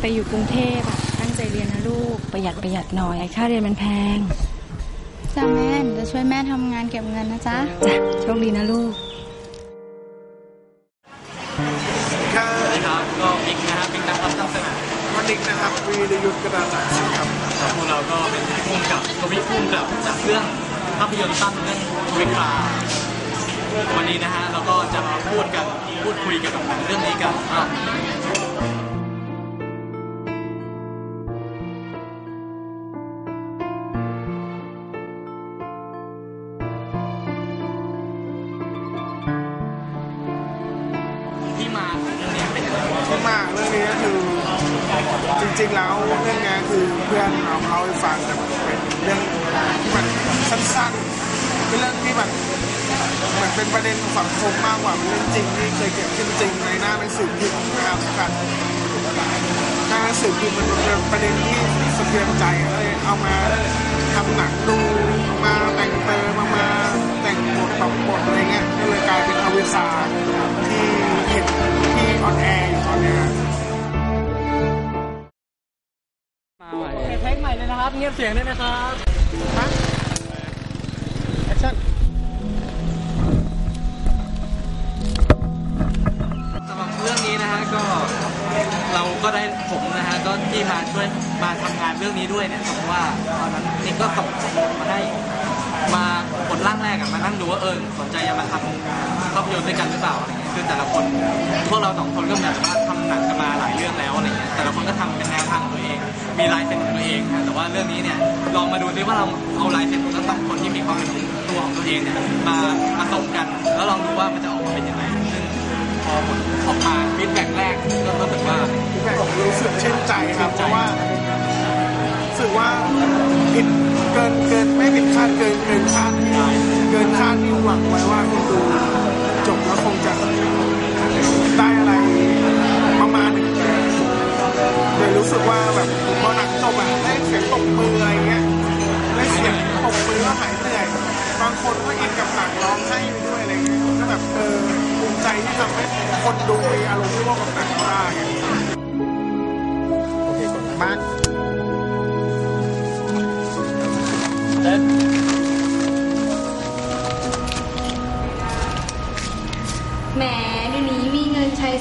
ไปอยู่กรุงเทพตั้งใจเรียนนะลูก ประหยัดประหยัดหน่อย ค่าเรียนมันแพงจ้าแม่จะช่วยแม่ทำงานเก็บเงินนะจ๊ะจ้ะโชคดีนะลูกครับก็อีกนะครับอีกนักรับตั้งสนามวันนี้นะครับวีรยุทธกระดาษครับครับพวกเราก็เป็นผู้กำกับทวิภูมกับจากเรื่องภาพยนตร์สั้นเรื่องวิคลา วันนี้นะฮะเราก็จะมาพูดกันพูดคุยเกี่ยวกับหนังเรื่องนี้กันว่าที่มาของเรื่องนี้เป็นยังไงที่มาเรื่องนี้ก็คือจริงๆแล้วเรื่องนี้คือเพื่อนเราเล่าให้ฟังแต่มันเป็นเรื่องที่มันสั้นๆเป็นเรื่องที่แบบ เหมือนเป็นประเด็นสังคมมากกว่าเป็นเรื่องจริงที่เคยเกิดขึ้นจริงในหน้าหนังสือพิมพ์นะครับกันหน้าหนังสือพิมพ์มันเป็นประเด็นที่สะเทือนใจเลยเอามาทำหนังดูมาแต่งเติมมามาแต่งบทปรับบทอะไรเงี้ยก็เลยกลายเป็นอวิสาที่เห็นที่ออนแอร์อยู่ตอนเนี้ยเทคใหม่เลยนะครับ เงียบเสียงได้วยนะครับ เราก็ได้ผมนะฮะก็ที่มาช่วยมาทำงานเรื่องนี้ด้วยเนี่ยเพราะว่าตอนนั้นนี่ก็ส่งมาให้มาผลร่างแรกอะมานั่งดูว่าเออสนใจจะมาทำภาพยนตร์ด้วยกันหรือเปล่าอะไรเงี้ยคือแต่ละคนพวกเราสองคนก็เหมือนว่าทำหนังกันมาหลายเรื่องแล้วอะไรเงี้ยแต่ละคนก็ทำเป็นแนวทางของตัวเอง มีลายเซ็นของตัวเองนะแต่ว่าเรื่องนี้เนี่ยลองมาดูดิว่าเราเอาลายเซ็นของทั้งสองคนที่มีความเป็นตัวของตัวเองเนี่ยมาผสมกัน แล้วลองดูว่ามันจะออกมาเป็นยังไงซึ่งพอผลออกมา กินเกินคาดที่เกินคาดที่หวังไว้ว่าคนดูจบแล้วคงจะได้อะไรประมาณนึงเลยรู้สึกว่าแบบพอหนังจบอะได้เสียงตบมืออะไรเงี้ยได้เสียงตบมือแล้วหายเหนื่อยบางคนก็อินกับหนังร้องไห้ไปด้วยอะไรเงี้ยก็แบบเออภูมิใจที่ทำให้คนดูมีอารมณ์ที่ว่ากับหนังได้โอเคก่อนมาแ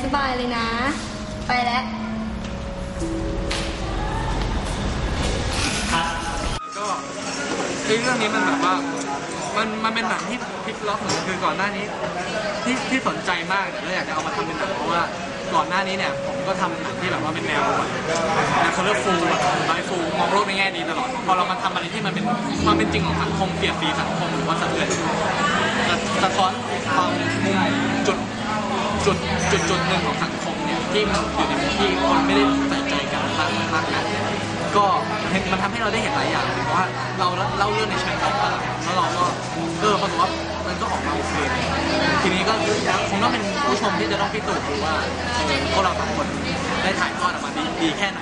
สบายเลยนะ ไปแล้วก็เรื่องนี้มันแบบว่ามันมันเป็นหนังที่พลิกล็อกเหมือนกันคือก่อนหน้านี้ที่ที่สนใจมากแล้วอยากจะเอามาทำเป็นหนังเพราะว่าก่อนหน้านี้เนี่ยผมก็ทำหนังที่แบบว่าเป็นแนวแบบแนวเขาเรียกฟูลแบบไลฟ์ฟูมองโลกในแง่ดีตลอดพอเรามาทำอะไรที่มันเป็นความเป็นจริงของสังคมเปลี่ยนสีสังคมหรือว่าสะเทือนสะท้อนความมุมจุด จุดจุดจุดหนึ่งของสังคมเนี่ยที่มันอยู่ในที่คนไม่ได้ใส่ใจกันมากมากนักก็เห็นมันทำให้เราได้เห็นหลายอย่างเลยว่าเราเล่าเรื่องในเชิงการตลาดแล้วเราก็เออปรากฏว่ามันก็ออกมาโอเคทีนี้ก็คงต้องเป็นผู้ชมที่จะต้องพิสูจน์ดูว่าพวกเราสองคนได้ถ่ายทอดออกมาดีดีแค่ไหน